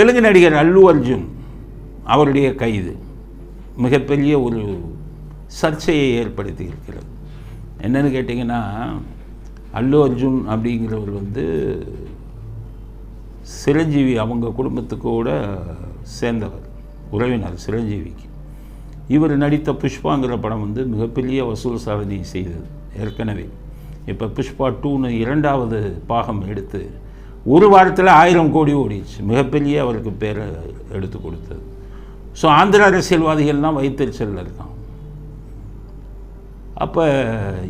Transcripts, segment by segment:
தெலுங்கு நடிகர் அல்லு அர்ஜுன் அவருடைய கைது. மிகப்பெரிய ஒரு சர்ச்சையை ஏற்படுத்தி இருக்கிறது. என்னென்னு கேட்டிங்கன்னா அல்லு அர்ஜுன் அப்படிங்கிறவர் வந்து சிரஞ்சீவி அவங்க குடும்பத்துக்கூட சேர்ந்தவர் உறவினர் சிரஞ்சீவிக்கு. இவர் நடித்த புஷ்பாங்கிற படம் வந்து மிகப்பெரிய வசூல் சாதனை செய்தது ஏற்கனவே. இப்போ புஷ்பா டூன்னு இரண்டாவது பாகம் எடுத்து ஒரு வாரத்தில் ஆயிரம் கோடி ஓடிச்சு மிகப்பெரிய அவருக்கு பேரை எடுத்து கொடுத்தது. ஸோ ஆந்திர அரசியல்வாதிகள்லாம் வைத்தறிச்சலில் இருக்கான் அப்போ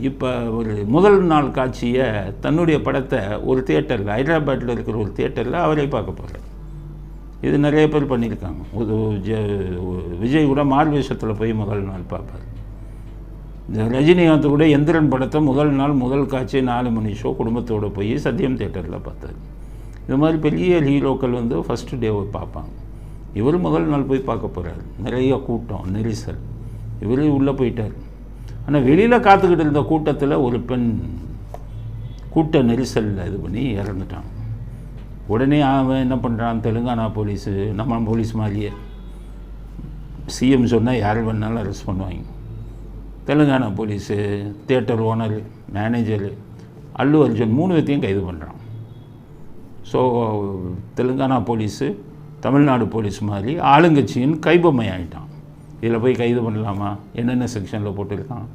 இப்போ ஒரு முதல் நாள் காட்சியை தன்னுடைய படத்தை ஒரு தியேட்டரில் ஹைதராபாத்தில் இருக்கிற ஒரு தியேட்டரில் அவரே பார்க்க போகிறார் இது நிறைய பேர் பண்ணியிருக்காங்க. ஒரு ஜ- விஜய் கூட மார்வேஷத்தில் போய் முதல் நாள் பார்ப்பார். இந்த ரஜினிகாந்த் கூட எந்திரன் படத்தை முதல் நாள் முதல் காட்சி நாலு மணி ஷோ குடும்பத்தோடு போய் சத்யம் தேட்டரில் பார்த்தாரு. இது மாதிரி பெரிய ஹீரோக்கள் வந்து ஃபஸ்ட்டு டே பார்ப்பாங்க. இவர் முதல் நாள் போய் பார்க்க போகிறார் நிறைய கூட்டம் நெரிசல். இவர் உள்ளே போயிட்டார். ஆனால் வெளியில் காத்துக்கிட்டு இருந்த கூட்டத்தில் ஒரு பெண் கூட்ட நெரிசலில் இது பண்ணி இறந்துட்டான். உடனே அவன் என்ன பண்ணுறான் தெலுங்கானா போலீஸு நம்ம போலீஸ் மாதிரியே. சிஎம் சொன்னால் யார் வேணாலும் அரெஸ்ட் பண்ணுவாங்க. Telangana police theatre owner manager Allu Arjun மூணு பேர்த்தையும் கைது பண்ணுறான் so Telangana police Tamil Nadu police மாதிரி ஆளுங்கட்சியின் கைபொம்மை ஆகிட்டான் இதில் போய் கைது பண்ணலாமா? என்னென்ன செக்ஷனில் போட்டிருக்கான்?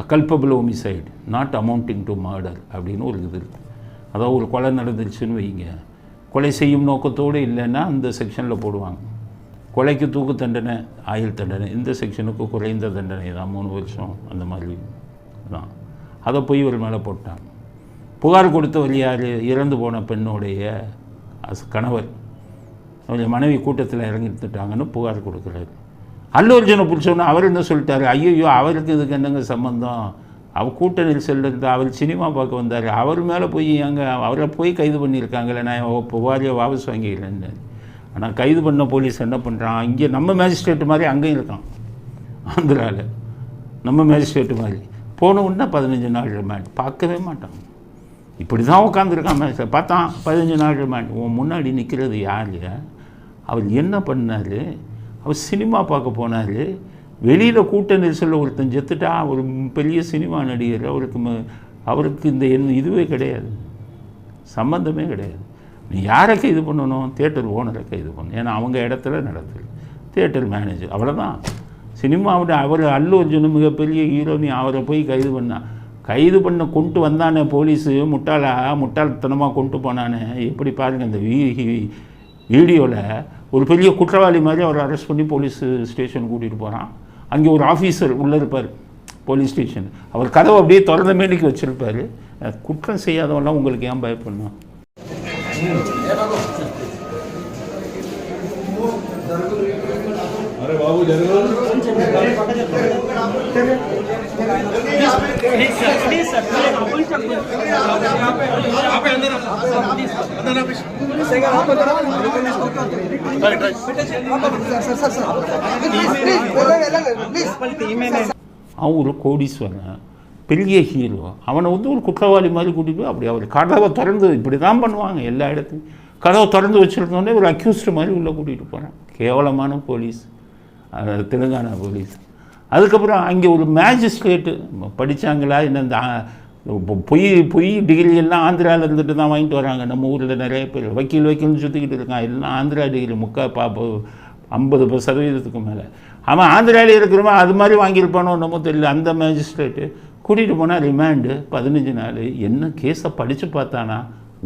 Culpable homicide not amounting to murder அப்படின்னு ஒரு இது இருக்குது அதாவது ஒரு கொலை நடந்துருச்சுன்னு வைங்க. கொலை செய்யும் நோக்கத்தோடு இல்லைன்னா அந்த செக்ஷனில் போடுவாங்க. கொலைக்கு தூக்கு தண்டனை ஆயுள் தண்டனை இந்த செக்ஷனுக்கு குறைந்த தண்டனை தான் மூணு வருஷம் அந்த மாதிரி தான். அதை போய் ஒரு மேலே போட்டாங்க. புகார் கொடுத்தவர் யார் இறந்து போன பெண்ணுடைய கணவர். அவருடைய மனைவி கூட்டத்தில் இறங்கிட்டுட்டாங்கன்னு புகார் கொடுக்குறாரு. அல்லு அர்ஜுனை பிடிச்சோன்னே அவர் என்ன சொல்லிட்டாரு? ஐயோ அவருக்கு இதுக்கு என்னங்க சம்மந்தம் அவர் கூட்ட நெரிசலில் இருந்தால் அவர் சினிமா பார்க்க வந்தார். அவர் மேலே போய் அங்கே அவரை போய் கைது பண்ணியிருக்காங்களே நான் புகாரியை வாபஸ் வாங்கிக்கிறேன்னு. ஆனால் கைது பண்ண போலீஸ் என்ன பண்ணுறான் இங்கே நம்ம மேஜிஸ்ட்ரேட் மாதிரி அங்கேயும் இருக்கான். ஆந்திராவில் நம்ம மேஜிஸ்ட்ரேட்டு மாதிரி. போன உடனே பதினஞ்சு நாள் ரிமாண்ட் பார்க்கவே மாட்டான். இப்படி தான் உட்காந்துருக்கான் பார்த்தா பார்த்தான் பதினஞ்சு நாள் உன் முன்னாடி நிற்கிறது யார்? அவர் என்ன பண்ணார்? அவர் சினிமா பார்க்க போனார். வெளியில் கூட்ட நெரிசலில் ஒருத்தன் செத்துட்டா ஒரு பெரிய சினிமா நடிகர் அவருக்கு அவருக்கு இந்த என்ன இதுவே கிடையாது. சம்மந்தமே கிடையாது. நீ யாரை கைது பண்ணணும்? தேட்டர் ஓனரை கைது பண்ணணும். ஏன்னா அவங்க இடத்துல நடத்துது தேட்டர் மேனேஜர் அவ்வளோதான் சினிமாவோட அவர் அல்லு அர்ஜுன் மிகப்பெரிய ஹீரோ நீ அவரை போய் கைது பண்ணால் கைது பண்ண கொண்டு வந்தானே போலீஸு முட்டாளா முட்டாள்தனமாக கொண்டு போனானே. எப்படி பாருங்கள் இந்த வீ வீடியோவில் ஒரு பெரிய குற்றவாளி மாதிரி அவர் அரெஸ்ட் பண்ணி போலீஸ் ஸ்டேஷன் கூட்டிகிட்டு போகிறான் அங்கே ஒரு ஆஃபீஸர் உள்ளே இருப்பார் போலீஸ் ஸ்டேஷன் அவர் கதவை அப்படியே திறந்த மேனிக்கு வச்சுருப்பார். குற்றம் செய்யாதவன்லாம் உங்களுக்கு ஏன் பயப்படணும் अरे बाबू जरूर அவன் ஒரு கோடீஸ்வரன் பெரிய ஹீரோ அவனை வந்து ஒரு குற்றவாளி மாதிரி கூட்டிட்டு போய் அப்படி அவர் கதவை திறந்து இப்படி தான் பண்ணுவாங்க எல்லா இடத்துலையும் கதவை திறந்து வச்சுருந்தோடனே ஒரு அக்யூஸ்டு மாதிரி உள்ளே கூட்டிகிட்டு போகிறான் கேவலமான போலீஸ் அஹ், தெலுங்கானா போலீஸ். அதுக்கப்புறம் அங்கே ஒரு மேஜிஸ்ட்ரேட்டு படித்தாங்களா என்ன இந்த பொய் பொய் டிகிரி எல்லாம் ஆந்திராவில் இருந்துட்டு தான் வாங்கிட்டு வராங்க. நம்ம ஊரில் நிறைய பேர் வக்கீல் வக்கீல்னு சுற்றிக்கிட்டு இருக்கான் எல்லாம் ஆந்திரா டிகிரி முக்கா பா ஐம்பது சதவீதத்துக்கு மேலே. அவன் ஆந்திராவில் இருக்கிறவன் அது மாதிரி வாங்கியிருப்பானோ என்னமோ தெரியல. அந்த மேஜிஸ்ட்ரேட்டு கூட்டிகிட்டு போனால் ரிமாண்டு பதினஞ்சு நாள். என்ன கேஸை படித்து பார்த்தானா?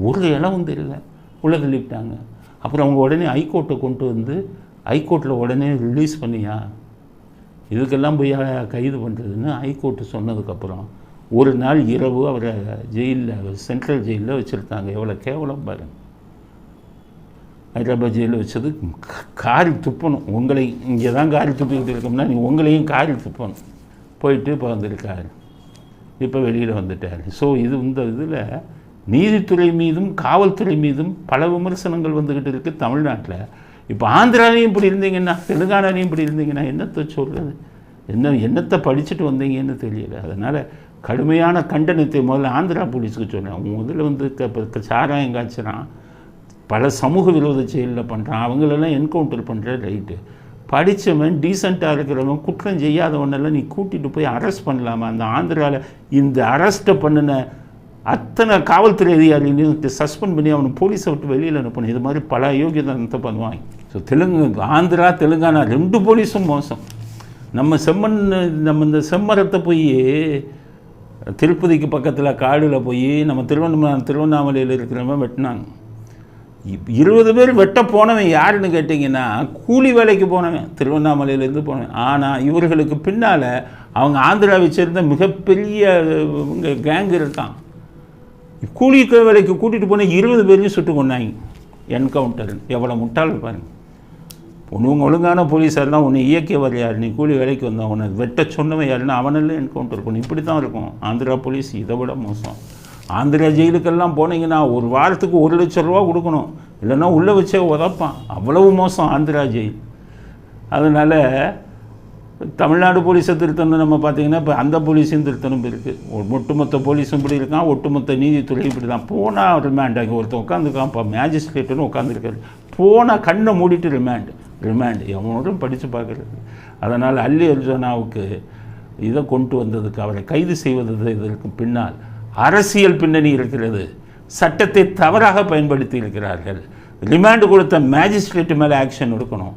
ஒரு இளவும் தெரியல. உள்ள தள்ளிவிட்டாங்க அப்புறம் அவங்க உடனே ஹைகோர்ட்டை கொண்டு வந்து ஹைகோர்ட்டில் உடனே ரிலீஸ் பண்ணியா? இதுக்கெல்லாம் போய் கைது பண்ணுறதுன்னு ஹைகோர்ட்டு சொன்னதுக்கப்புறம் ஒரு நாள் இரவு அவரை ஜெயிலில் சென்ட்ரல் ஜெயிலில் வச்சுருந்தாங்க. எவ்வளோ கேவலம் பாருங்க. ஹைதராபாத் ஜெயிலில் வச்சது காரி துப்பணும். உங்களை இங்கே தான் காரி துப்பிக்கிட்டு இருக்கோம்னா நீ உங்களையும் காரி துப்பணும். போயிட்டு இப்போ வந்திருக்காரு. இப்போ வெளியில் வந்துட்டார். ஸோ இது இந்த இதில் நீதித்துறை மீதும் காவல்துறை மீதும் பல விமர்சனங்கள் வந்துக்கிட்டு இருக்குது தமிழ்நாட்டில். இப்போ ஆந்திராலையும் இப்படி இருந்தீங்கன்னா தெலுங்கானாலையும் இப்படி இருந்தீங்கன்னா என்னத்தை சொல்கிறது என்ன என்னத்தை படிச்சுட்டு வந்தீங்கன்னு தெரியல. அதனால் கடுமையான கண்டனத்தை முதல்ல ஆந்திரா போலீஸுக்கு சொன்னேன் முதல்ல வந்து இப்போ சாராயம் காய்ச்சறான் பல சமூக விரோத செயலில் பண்ணுறான் அவங்களெல்லாம் என்கவுண்டர் பண்ணுற ரைட்டு படித்தவன் டீசெண்டாக இருக்கிறவன் குற்றம் செய்யாதவனெல்லாம் நீ கூட்டிகிட்டு போய் அரெஸ்ட் பண்ணலாமா? அந்த ஆந்திராவில் இந்த அரெஸ்ட்டை பண்ணின அத்தனை காவல்துறை அதிகாரிகளையும் சஸ்பெண்ட் பண்ணி அவனை போலீஸை விட்டு வெளியில் அனுப்பணும். இது மாதிரி பல அயோக்கியதனத்தை பண்ணுவாங்க. ஸோ தெலுங்கு ஆந்திரா தெலுங்கானா ரெண்டு போலீஸும் மோசம் நம்ம செம்மண் நம்ம இந்த செம்மரத்தை போய் திருப்பதிக்கு பக்கத்தில் காடில் போய் நம்ம திருவண்ணாமலை திருவண்ணாமலையில் இருக்கிறவன் வெட்டினாங்க இப்- இருபது பேர் வெட்ட போனவன் யாருன்னு கேட்டிங்கன்னா கூலி வேலைக்கு போனவன் திருவண்ணாமலையிலேருந்து போனவன் ஆனால் இவர்களுக்கு பின்னால் அவங்க ஆந்திராவை சேர்ந்த மிகப்பெரிய கேங் இருக்கான் கூலி வேலைக்கு கூட்டிகிட்டு போன இருபது பேரையும் சுட்டு கொண்டாங்க என்கவுண்டர் எவ்வளோ முட்டாள் பாருங்கள் உனவங்க ஒழுங்கான போலீஸார் தான் உன்னை இயக்கியவர் யார்? நீ கூலி வேலைக்கு வந்தால் உன்னை வெட்ட சொன்னவன் யாருன்னா அவனெல்லாம் என்கவுண்டர் பண்ணும் இப்படி தான் இருக்கும். ஆந்திரா போலீஸ் இதை விட மோசம். ஆந்திரா ஜெயிலுக்கெல்லாம் போனீங்கன்னா ஒரு வாரத்துக்கு ஒரு லட்சம் ரூபா கொடுக்கணும். இல்லைன்னா உள்ளே வச்சே உதப்பான். அவ்வளவு மோசம் ஆந்திரா ஜெயில். அதனால் தமிழ்நாடு போலீஸை திருத்தணும் நம்ம பார்த்தீங்கன்னா இப்போ அந்த போலீஸையும் திருத்தணும் இருக்குது ஒட்டுமொத்த போலீஸும் இப்படி இருக்கான். ஒட்டுமொத்த நீதித்துறை இப்படி தான். போனால் ரிமாண்ட் அங்கே ஒருத்தன் உட்காந்துருக்கான் இப்போ மேஜிஸ்ட்ரேட்டுன்னு உட்காந்துருக்காரு போனால் கண்ணை மூடிட்டு ரிமாண்டு ரிமாண்ட் எவனோடும் படித்து பார்க்குறது. அதனால் அல்லி அர்ஜுனாவுக்கு இதை கொண்டு வந்ததுக்கு அவரை கைது செய்வது இதற்கு பின்னால் அரசியல் பின்னணி இருக்கிறது. சட்டத்தை தவறாக பயன்படுத்தி இருக்கிறார்கள். ரிமாண்டு கொடுத்த மேஜிஸ்ட்ரேட் மேலே ஆக்ஷன் எடுக்கணும்.